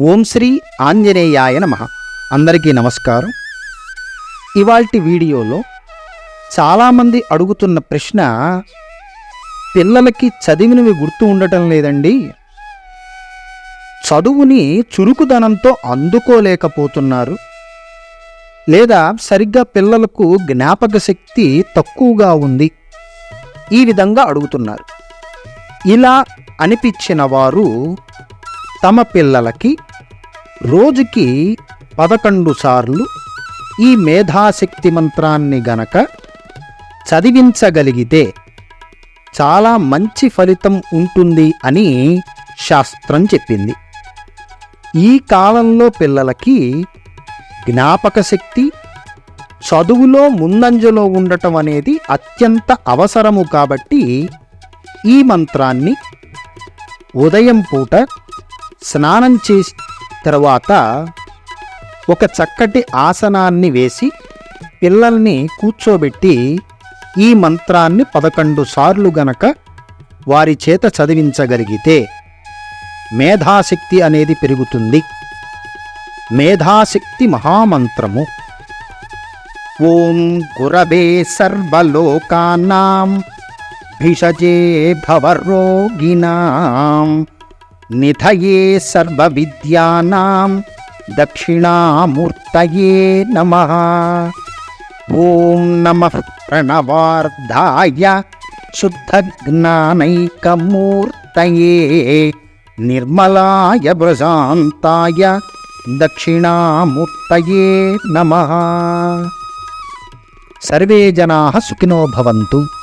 ఓం శ్రీ ఆంజనేయాయ నమ. అందరికీ నమస్కారం. ఇవాల్టి వీడియోలో చాలామంది అడుగుతున్న ప్రశ్న పిల్లలకి చదివినవి గుర్తు ఉండటం లేదండి. చదువుని చురుకుదనంతో అందుకోలేకపోతున్నారు. లేదా సరిగ్గా పిల్లలకు జ్ఞాపక శక్తి తక్కువగా ఉంది. ఈ విధంగా అడుగుతున్నారు. ఇలా అనిపించిన వారు తమ పిల్లలకి రోజుకి పదకొండు సార్లు ఈ మేధాశక్తి మంత్రాన్ని గనక చదివించగలిగితే చాలా మంచి ఫలితం ఉంటుంది అని శాస్త్రం చెప్పింది. ఈ కాలంలో పిల్లలకి జ్ఞాపక శక్తి చదువులో ముందంజలో ఉండటం అనేది అత్యంత అవసరము కాబట్టి ఈ మంత్రాన్ని ఉదయం పూట స్నానం చేసి తర్వాత ఒక చక్కటి ఆసనాన్ని వేసి పిల్లల్ని కూర్చోబెట్టి ఈ మంత్రాన్ని పదకొండు సార్లు గనక వారి చేత చదివించగలిగితే మేధాశక్తి అనేది పెరుగుతుంది. మేధాశక్తి మహామంత్రము. ఓం గురవే సర్వలోకానాం భిషజే భవరోగిణాం. निधये सर्वविद्यानां दक्षिणामूर्तये नमः। ॐ नमः प्रणवार्धाय शुद्धज्ञानैकमूर्तये, निर्मलाय प्रशान्ताय दक्षिणामूर्तये नमः। सर्वे जनाः सुखिनो भवन्तु।